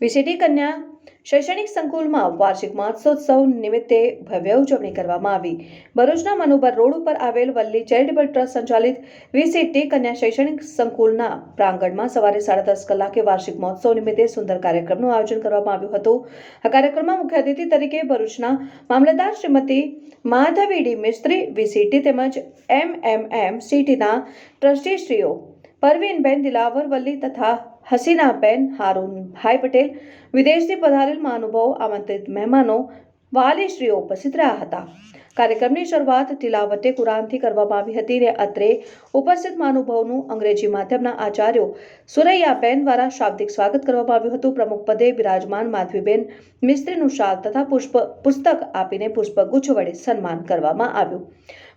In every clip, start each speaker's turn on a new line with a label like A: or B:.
A: વિસીટી કન્યા શૈક્ષણિક સંકુલમાં વાર્ષિક મહોત્સવ નિમિત્તે ભવ્ય ઉજવણી કરવામાં આવી. ભરૂચના મનોબર રોડ ઉપર આવેલ વલ્લી ચેરિટેબલ ટ્રસ્ટ સંચાલિત વીસીટી કન્યા શૈક્ષણિક સંકુલના પ્રાંગણમાં સવારે સાડા દસ કલાકે વાર્ષિક મહોત્સવ નિમિત્તે સુંદર કાર્યક્રમનું આયોજન કરવામાં આવ્યું હતું. આ કાર્યક્રમમાં મુખ્ય અતિથિ તરીકે ભરૂચના મામલતદાર શ્રીમતી માધવી ડી મિસ્ત્રી, વીસીટી તેમજ એમએમએમ સીટીના ટ્રસ્ટીશ્રીઓ પરવીનબેન દિલાવર, વલ્લી તથા હસીનાબેન હારૂનભાઈ પટેલ વિદેશથી પધારેલ મહાનુભાવો આમંત્રિત મહેમાનો વાલીશ્રીઓ ઉપસ્થિત રહ્યા હતા. કાર્યક્રમની શરૂઆત તિલાવતે કુરાનથી કરવામાં આવી હતી ને અત્રે ઉપસ્થિત મહાનુભાવનું અંગ્રેજી માધ્યમના આચાર્યો સુરૈયાબેન દ્વારા શાબ્દિક સ્વાગત કરવામાં આવ્યું હતું. પ્રમુખ પદે બિરાજમાન માધવીબેન મિસ્ત્રીનું શાલ તથા પુષ્પ, પુસ્તક આપીને પુષ્પગુચ્છ વડે સન્માન કરવામાં આવ્યું.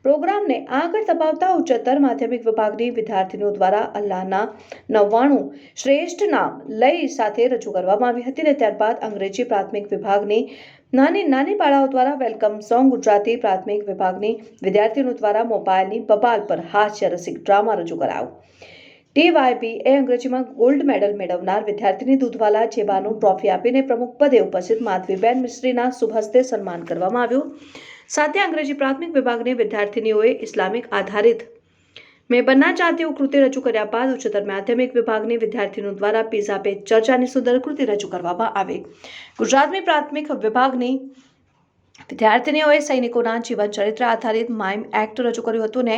A: પ્રોગ્રામને આગળ ધપાવતા ઉચ્ચતર માધ્યમિક વિભાગની વિદ્યાર્થીનીઓ દ્વારા અલ્લાહના નવ્વાણું શ્રેષ્ઠ નામ લઈ સાથે રજૂ કરવામાં આવી હતી અને ત્યારબાદ અંગ્રેજી પ્રાથમિક વિભાગની નાની નાની બાળાઓ દ્વારા વેલકમ સોંગ ગુજરાતી પ્રાથમિક વિભાગની વિદ્યાર્થીઓ દ્વારા મોબાઈલની બબાલ પર હાસ્ય રસિક ડ્રામા રજૂ કરાયો. ટીવાયબી એ અંગ્રેજીમાં ગોલ્ડ મેડલ મેળવનાર વિદ્યાર્થીની દૂધવાલા જેબાનું ટ્રોફી આપીને પ્રમુખ પદે ઉપસ્થિત માધવીબેન મિસ્ત્રીના શુભહસ્તે સન્માન કરવામાં આવ્યું. સાથે અંગ્રેજી પ્રાથમિક વિભાગની વિદ્યાર્થીનીઓએ ઇસ્લામિક આધારિત મેં ચાહતી કૃતિ રજૂ કર્યા બાદ ઉચ્ચતર માધ્યમિક વિભાગની વિદ્યાર્થીઓ દ્વારા પીઝા પે ચર્ચાની સુંદર કૃતિ રજૂ કરવામાં આવી. ગુજરાતની પ્રાથમિક વિભાગની વિદ્યાર્થીનીઓએ સૈનિકોના જીવન ચરિત્ર આધારિત માઇમ એક્ટ રજૂ કર્યું હતું ને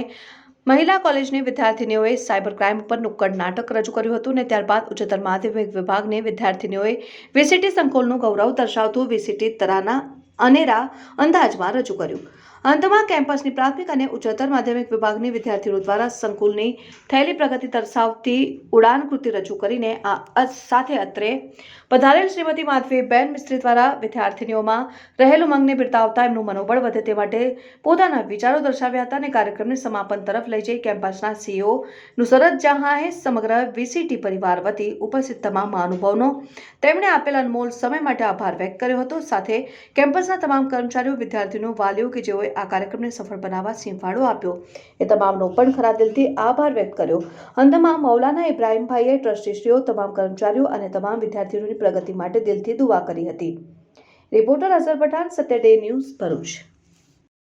A: મહિલા કોલેજની વિદ્યાર્થીનીઓએ સાયબર ક્રાઇમ પર નુક્કડ નાટક રજૂ કર્યું હતું ને ત્યારબાદ ઉચ્ચતર માધ્યમિક વિભાગની વિદ્યાર્થીનીઓએ વીસીટી સંકુલનું ગૌરવ દર્શાવતું વીસીટી તરાના અનેરા અંદાજમાં રજૂ કર્યું. અંતમાં કેમ્પસની પ્રાથમિક અને ઉચ્ચતર માધ્યમિક વિભાગની વિદ્યાર્થીઓ દ્વારા સંકુલની થયેલી પ્રગતિ દર્શાવતી ઉડાન કૃતિ રજૂ કરીને આ સાથે અત્રે પધારેલ શ્રીમતી માધવીબેન મિસ્ત્રી દ્વારા વિદ્યાર્થીનીઓમાં રહેલું મંગને બિરદાવતા એમનું મનોબળ વધે તે માટે પોતાના વિચારો દર્શાવ્યા હતા અને કાર્યક્રમને સમાપન તરફ લઈ જઈ કેમ્પસના સીઓ નુસરત જહાંએ સમગ્ર વીસીટી પરિવાર વતી ઉપસ્થિત તમામ મહાનુભાવનો તેમણે આપેલ અનમોલ સમય માટે આભાર વ્યક્ત કર્યો હતો. સાથે કેમ્પસના તમામ કર્મચારીઓ વિદ્યાર્થીઓ વાલીઓ કે જેઓએ આ કાર્યક્રમને સફળ બનાવવા સિંહફાળો આપ્યો. એ તમામનો પણ ખરા દિલથી આભાર વ્યક્ત કર્યો. અંતમાં મૌલાના ઇબ્રાહીમભાઈએ ટ્રસ્ટીશ્રીઓ, તમામ કર્મચારીઓ અને તમામ વિદ્યાર્થીઓની પ્રગતિ માટે દિલથી દુઆ કરી હતી. Reporter Azhar Pathan Satya day news Bharuch.